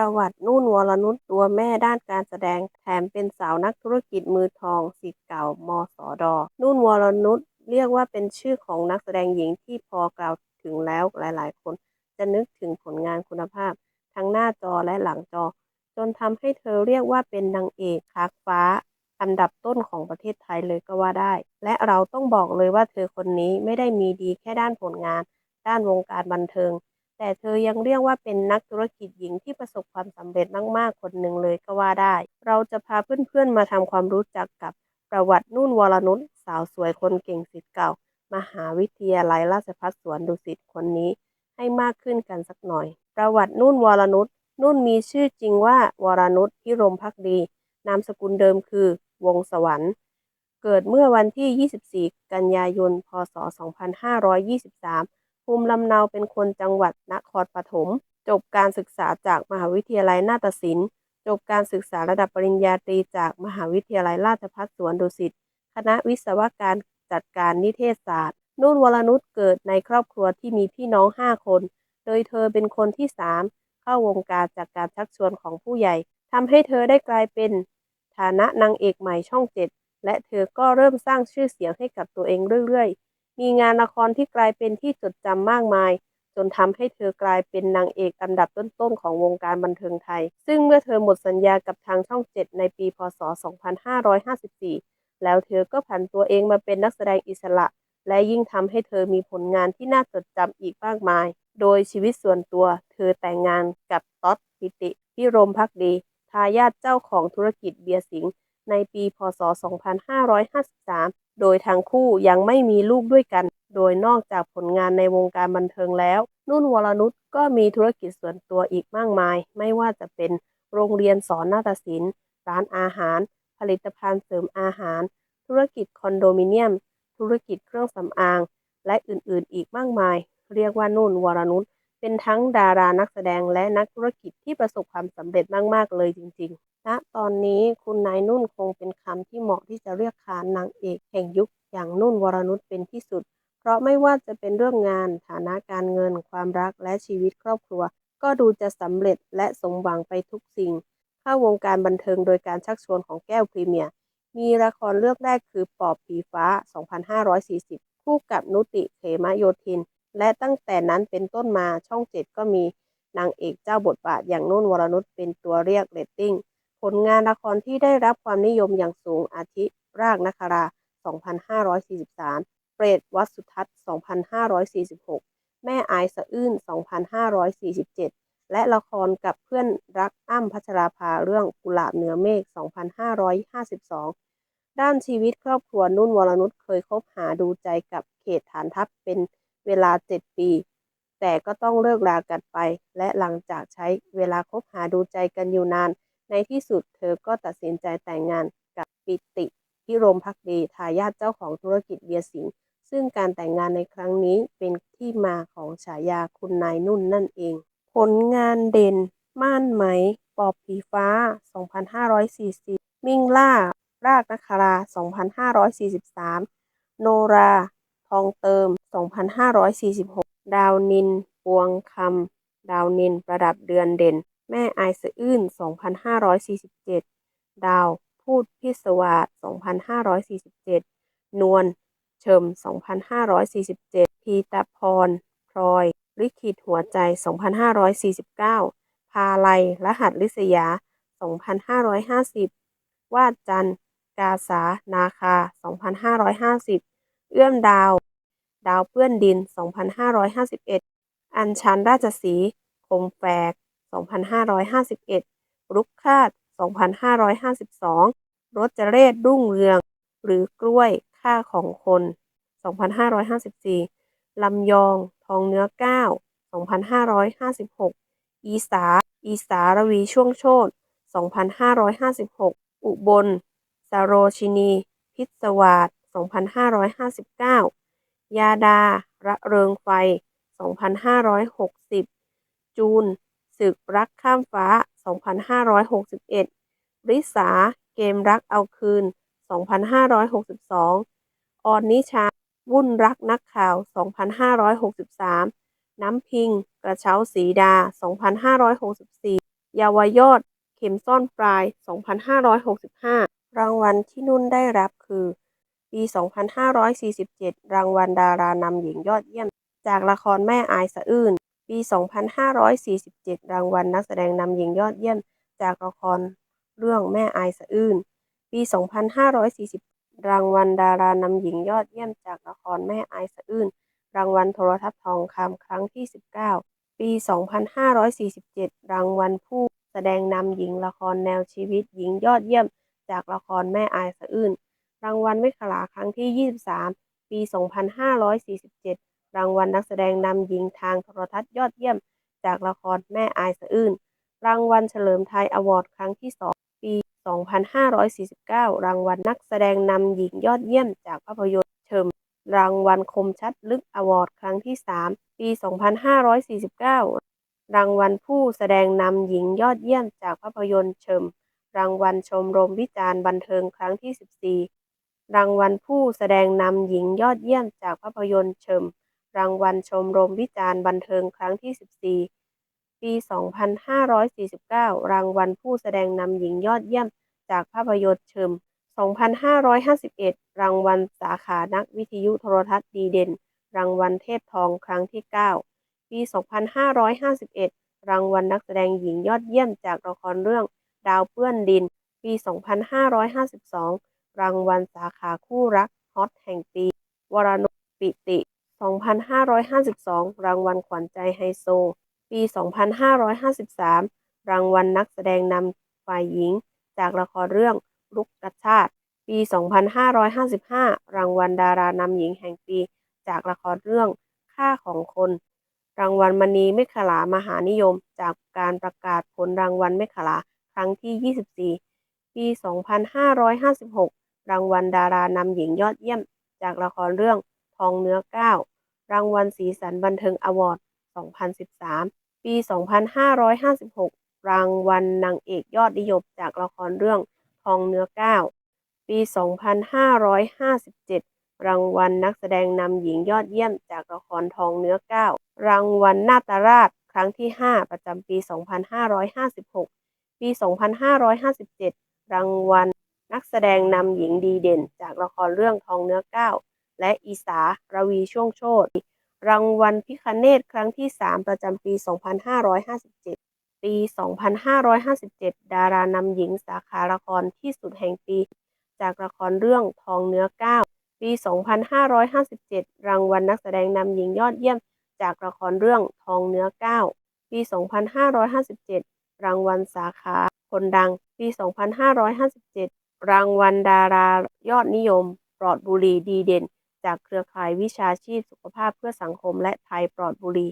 ประวัตินุ่นวรนุชตัวแม่ด้านการแสดงแถมเป็นสาวนักธุรกิจมือทองศิษย์เก่า มสด นุ่นวรนุชเรียกว่าเป็นชื่อของนักแสดงหญิงที่พอกล่าวถึงแล้วหลาย ๆ คนจะนึกถึงผลงานคุณภาพ ทั้งหน้าจอและหลังจอ จนทำให้เธอเรียกว่าเป็นนางเอกคากฟ้า อันดับต้นของประเทศไทยเลยก็ว่าได้ และเราต้องบอกเลยว่าเธอคนนี้ไม่ได้มีดีแค่ด้านผลงาน ด้านวงการบันเทิง แต่เธอยังเรียกว่าเป็นนักธุรกิจหญิงที่ประสบความสำเร็จมากๆ คนหนึ่งเลยก็ว่าได้ เราจะพาเพื่อนๆมาทำความรู้จักกับประวัตินุ่นวรนุชสาวสวยคนเก่งศิษย์เก่า มหาวิทยาลัยราชภัฏสวนดุสิตคนนี้ให้มากขึ้นกันสักหน่อย ประวัตินุ่นวรนุชนุ่นมีชื่อจริงว่าวรนุชพิรมพักดี นามสกุลเดิมคือ วงสวรรค์ เกิดเมื่อวันที่ 24 กันยายน พศ 2523 ภูมิลำเนาเป็นคนจังหวัดนครปฐม จบการศึกษาจากมหาวิทยาลัยนาฏศิลป์ จบการศึกษาระดับปริญญาตรีจากมหาวิทยาลัยราชภัฏสวนดุสิต คณะวิศวการจัดการนิเทศศาสตร์ นุ่นวรนุชเกิดในครอบครัวที่มีพี่น้อง 5 คน โดยเธอเป็นคนที่ 3 เข้าวงการจากการชักชวนของผู้ใหญ่ทำให้เธอได้กลายเป็น ฐานะนางเอกใหม่ช่องเจ็ดและเธอก็เริ่มสร้างชื่อเสียงให้กับตัวเองเรื่อยๆ มีงานละครที่กลายเป็นที่จดจำมากมาย จนทำให้เธอกลายเป็นนางเอกอันดับต้นๆของวงการบันเทิงไทย ซึ่งเมื่อเธอหมดสัญญากับทางช่องเจ็ดในปีพศ 2554 แล้วเธอก็ผันตัวเองมาเป็นนักแสดงอิสระ และยิ่งทำให้เธอมีผลงานที่น่าจดจำอีกมากมาย โดยชีวิตส่วนตัว เธอแต่งงานกับต๊อดปิติพิรมพักดี ทายาทเจ้าของธุรกิจเบียร์สิงห์ ในปีพศ 2553 โดยทั้งคู่ยังไม่มีลูกด้วยกัน โดยนอกจากผลงานในวงการบันเทิงแล้ว นุ่นวรนุชก็มีธุรกิจส่วนตัวอีกมากมาย ไม่ว่าจะเป็นโรงเรียนสอนนาฏศิลป์ ร้านอาหาร ผลิตภัณฑ์เสริมอาหาร ธุรกิจคอนโดมิเนียม ธุรกิจเครื่องสำอาง และอื่นๆ อีกมากมาย เรียกว่านุ่นวรนุช เป็นทั้งดารานักแสดงและนักธุรกิจที่ประสบความสำเร็จมากๆเลยจริงๆณตอนนี้คุณนายนุ่นคงเป็นคำที่เหมาะที่จะเรียกขานนางเอกแห่งยุคอย่างนุ่นวรนุชเป็นที่สุด เพราะไม่ว่าจะเป็นเรื่องงานฐานะการเงิน ความรักและชีวิตครอบครัว ก็ดูจะสำเร็จและสมหวังไปทุกสิ่ง เข้าวงการบันเทิงโดยการชักชวนของแก้วพรีเมียร์มีละครเรื่องแรกคือปอบผีฟ้า 2540 คู่กับนุติเขมโยธิน และตั้งแต่นั้นเป็นต้นมาช่องเจ็ดก็มีนางเอกเจ้าบทบาทอย่างนุ่นวรนุชเป็นตัวเรียกเรตติ้ง ผลงานละครที่ได้รับความนิยมอย่างสูงอาทิรากนครา 2543 เปรตวัดสุทัศน์ 2546 แม่อายสะอื้น 2547 และละครกับเพื่อนรักอ้ำพัชราภาเรื่องกุหลาบเหนือเมฆ 2552 ด้านชีวิตครอบครัวนุ่นวรนุชเคยคบหาดูใจกับเขตฐานทัพเป็น เวลา 7 ปี แต่ก็ต้องเลิกรากันไป และหลังจากใช้เวลาคบหาดูใจกันอยู่นาน ในที่สุดเธอก็ตัดสินใจแต่งงานกับปิติพิรมพักดีทายาทเจ้าของธุรกิจเบียร์สิงห์ซึ่งการแต่งงานในครั้งนี้เป็นที่มาของฉายาคุณนายนุ่นนั่นเอง ผลงานเด่น ม่านไหม ปอบผีฟ้า 2540 มิ่งล่า รากนครา 2543 โนรา ทองเติม 2546 ดาวนินปวงคำ ดาวนินประดับเดือนเด่น แม่ไอสะอื้น 2547 ดาวพูดพิศวาส2547 นวลเฉิม 2547 พีตพร พลอย ลิขิตหัวใจ 2549 พาลัย รหัสลิศยา 2550 วาดจันทร์กาสา นาคา 2550 เอื้อมดาว ดาวเปื้อนดิน 2551 อัญชันราชสี คมแฝก 2551 รุกคาต2552 รจเรศรุ่งเรือง หรือกล้วยค่าของคน 2554 ลำยอง ทองเนื้อเก้า2556 อีสา อีสารวีช่วงโชต2556 อุบล สโรชินี พิศวาส2559 ยาดา ระเริงไฟ 2560 จูน ศึกรักข้ามฟ้า 2561 ริสาเกมรักเอาคืน 2562 ออนนิชา วุ่นรักนักข่าว 2563 น้ำพิง กระเช้าสีดา 2564 เยาวยอด เข็มซ่อนปลาย 2565 รางวัลที่นุ่นได้รับคือ ปี 2547 รางวัลดารานำหญิงยอดเยี่ยม จากละครแม่อายสะอื้น ปี 2547 รางวัลนักแสดงนำหญิงยอดเยี่ยม จากละครเรื่องแม่อายสะอื้น ปี 2540 รางวัลดารานำหญิงยอดเยี่ยม จากละครแม่อายสะอื้น รางวัลโทรทัศน์ทองคำครั้งที่ 19 ปี 2547 รางวัลผู้แสดงนำหญิงละครแนวชีวิตหญิงยอดเยี่ยม จากละครแม่อายสะอื้น รางวัลเมขลาครั้งที่ 23 ปี 2547 รางวัลนักแสดงนำหญิงทางโทรทัศน์ยอดเยี่ยม จากละครแม่อายสะอื้น รางวัลเฉลิมไทยอวอร์ดครั้งที่ 2 ปี 2549 รางวัลนักแสดงนำหญิงยอดเยี่ยม จากภาพยนตร์เชิมรางวัลคมชัดลึกอวอร์ดครั้งที่ 3 ปี 2549 รางวัลผู้แสดงนำหญิงยอดเยี่ยมจากภาพยนตร์เชิมรางวัลชมรมวิจารณ์บันเทิงครั้งที่ 14 รางวัลผู้แสดงนำหญิงยอดเยี่ยมจากภาพยนตร์เชิม รางวัลชมรมวิจารณ์บันเทิงครั้งที่ 14 ปี 2549 รางวัลผู้แสดงนำหญิงยอดเยี่ยมจากภาพยนตร์เชิม 2551 รางวัลสาขานักวิทยุโทรทัศน์ดีเด่น รางวัลเทพทองครั้งที่ 9 ปี 2551 รางวัลนักแสดงหญิงยอดเยี่ยมจากละครเรื่อง ดาวเปื้อนดิน ปี 2552 รางวัลสาขาคู่รักฮอตแห่งปี วรนุปิติ 2552 รางวัลขวัญใจไฮโซ ปี 2553 รางวัลนักแสดงนำฝ่ายหญิง จากละครเรื่องรุกกระชาติ ปี 2555 รางวัลดารานำหญิงแห่งปี จากละครเรื่องค่าของคน รางวัลมณีเมขลามหานิยม จากการประกาศผลรางวัลเมขลาครั้งที่ 24 ปี 2556 รางวัลดารานำหญิงยอดเยี่ยม จากละครเรื่องทองเนื้อก้าวรางวัลสีสันบันเทิงอวอร์ด 2013 ปี 2556 รางวัลนางเอกยอดนิยมจากละครเรื่องทองเนื้อก้าวปี 2557 รางวัลนักแสดงนำหญิงยอดเยี่ยมจากละครทองเนื้อก้าวรางวัลนาตราชครั้งที่ 5 ประจำปี 2556 ปี 2557 รางวัล นักแสดงนำหญิงดีเด่น จากละครเรื่องทองเนื้อก้าวและอีสารวีช่วงโชตรางวัลพิคเนตครั้งที่ 3 ประจำปี 2557 ปี 2557 ดารานำหญิงสาขาละครที่สุดแห่งปี จากละครเรื่องทองเนื้อก้าวปี 2557 รางวัลนักแสดงนำหญิงยอดเยี่ยม จากละครเรื่องทองเนื้อก้าวปี 2557 รางวัลสาขาคนดัง ปี 2557 รางวัลดารายอดนิยม ปลอดบุหรี่ดีเด่น จากเครือข่ายวิชาชีพสุขภาพเพื่อสังคมและไทยปลอดบุหรี่